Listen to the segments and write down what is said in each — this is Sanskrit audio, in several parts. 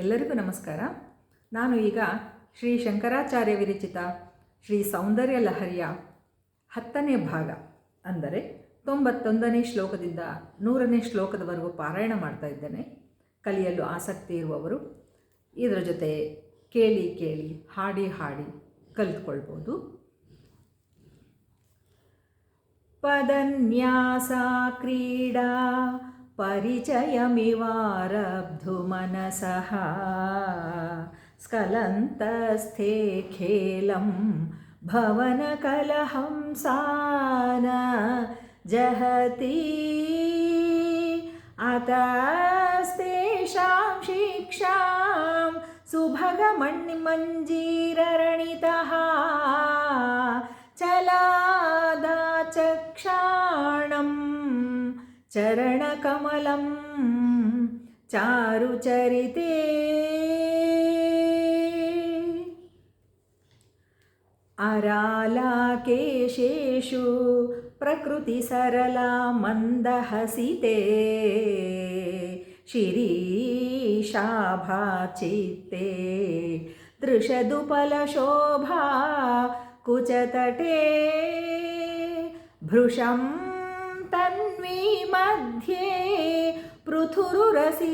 ಎಲ್ಲರಿಗೂ ನಮಸ್ಕಾರ. ನಾನು ಈಗ ಶ್ರೀ ಶಂಕರಾಚಾರ್ಯ ವಿರಚಿತ ಶ್ರೀ ಸೌಂದರ್ಯ ಲಹರಿಯ ಹತ್ತನೇ ಭಾಗ, ಅಂದರೆ ತೊಂಬತ್ತೊಂದನೇ ಶ್ಲೋಕದಿಂದ ನೂರನೇ ಶ್ಲೋಕದವರೆಗೂ ಪಾರಾಯಣ ಮಾಡ್ತಾ ಇದ್ದೇನೆ. ಕಲಿಯಲು ಆಸಕ್ತಿ ಇರುವವರು ಇದರ ಜೊತೆ ಕೇಳಿ ಕೇಳಿ, ಹಾಡಿ ಹಾಡಿ ಕಲಿತ್ಕೊಳ್ಬೋದು. ಪದನ್ಯಾಸ ಕ್ರೀಡಾ परिचयमिवारब्धुमनसः। स्खलन्तस्थे खेलं भवनकलहंसान जहति। अतस्तेषां शिक्षां सुभगमण्मञ्जीररणितः। चलादाचक्षाणं चरणकमलं चारुचरिते अरालाकेशेषु प्रकृतिसरला मन्दहसिते। शिरीशाभाचित्ते दृशदुपलशोभा कुचतटे। भृशं तन्वी मध्ये पृथुरुरसिजारोहविषये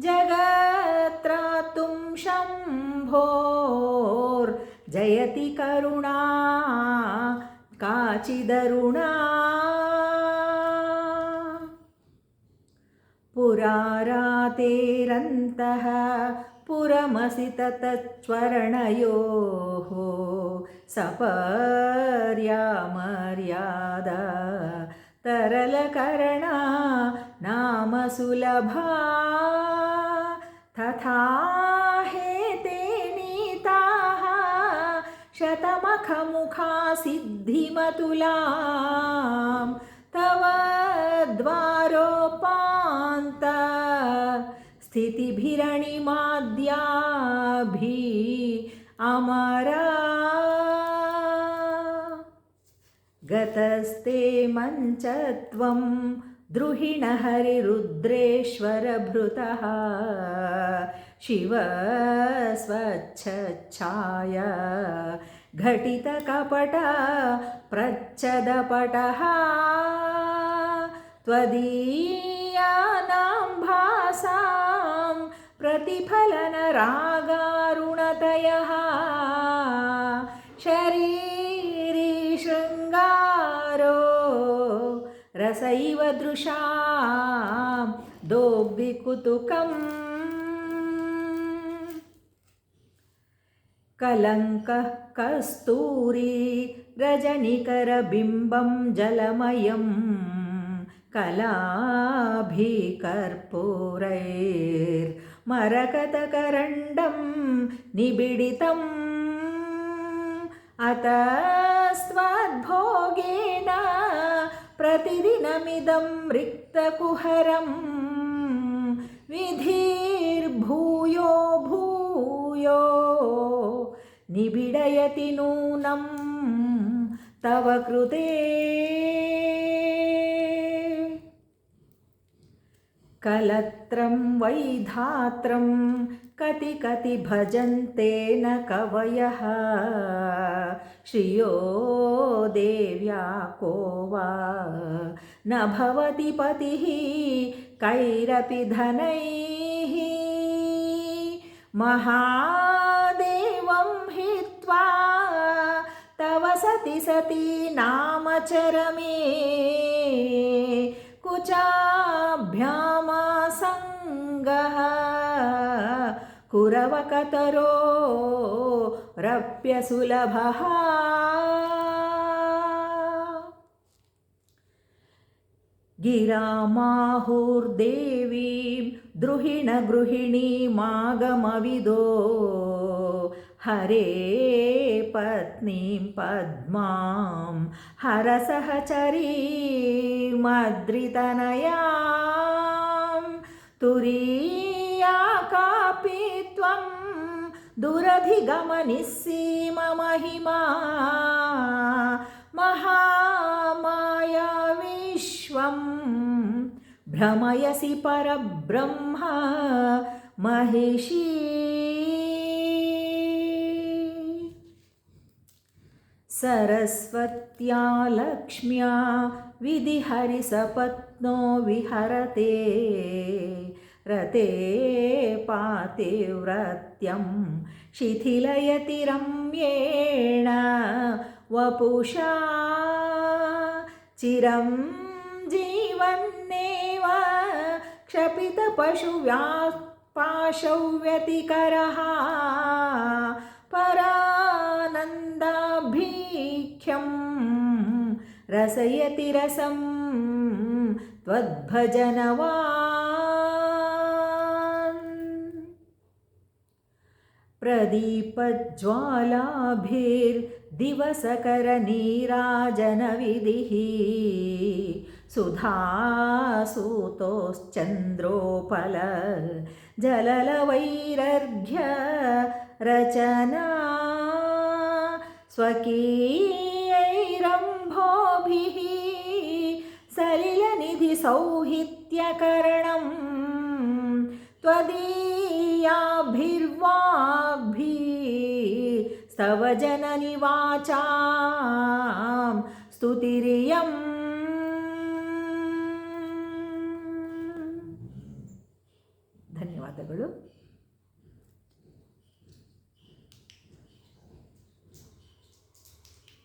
जगत्रातुं शम्भोर्जयति करुणा काचिदरुणा। पुरारातेरन्तः पुरमसि ततच्वर्णयोः सपर्यामर्यादा तरलकरणा नाम सुलभा तथा हेते नीताः शतमखमुखा सिद्धिमतुलां तव द्वारोपान्त स्थितिभिरणिमाद्याभिः अमरा। गतस्ते मञ्चत्वं द्रुहिणहरिरुद्रेश्वरभृतः। शिव स्वच्छच्छाय। घटितकपट प्रच्छदपटः। त्वदीयानां भासां प्रतिफलनरागारुणतयः। शरीरी रसैव दृशां दोग्धिकुतुकम् कलङ्कः कस्तूरी रजनिकरबिम्बं जलमयं कलाभिकर्पूरैर्मरकतकरण्डं निबिडितम्। अतस्त्वद्भोगेन प्रतिदिनमिदं रिक्तकुहरं विधिर्भूयो भूयो निबिडयति नूनं तव कृते कलत्रं वैधात्रं कति कति भजन्ते न कवयः। श्रियो देव्या को वा? न भवति पतिः, कैरपि धनैः। महादेवं हित्वा तव सति सती नामचरमे। कुचाभ्यामासङ्गः कुरवकतरो रप्यसुलभः। गिरामाहुर्देवीं द्रुहिणगृहिणीमागमविदो हरे पत्नीं पद्मां हरसहचरीमद्रितनयां तुरीया कापि त्वं दुरधिगमनिस्सीममहिमा महामाया विश्वं भ्रमयसि परब्रह्म महेशी सरस्वत्या लक्ष्म्या विधिहरिसपत्नो विहरते। रते पातिव्रत्यं शिथिलयति रम्येण वपुषा। चिरं जीवन्नेव क्षपितपशुव्यापाशौ व्यतिकरः परानन्दाभीख्यं रसयति रसं त्वद्भजनवान्। प्रदीपज्वालाभिर्दिवसकरनीराजनविधिः सुधासूतोश्चन्द्रोपल जललवैरर्घ्य रचना स्वकीयैरम्भोभिः सलिलनिधिसौहित्यकरणं त्वदीयाभिर्वाग्भिस्तव जननि वाचां स्तुतिरियम् ಧನ್ಯವಾದಗಳು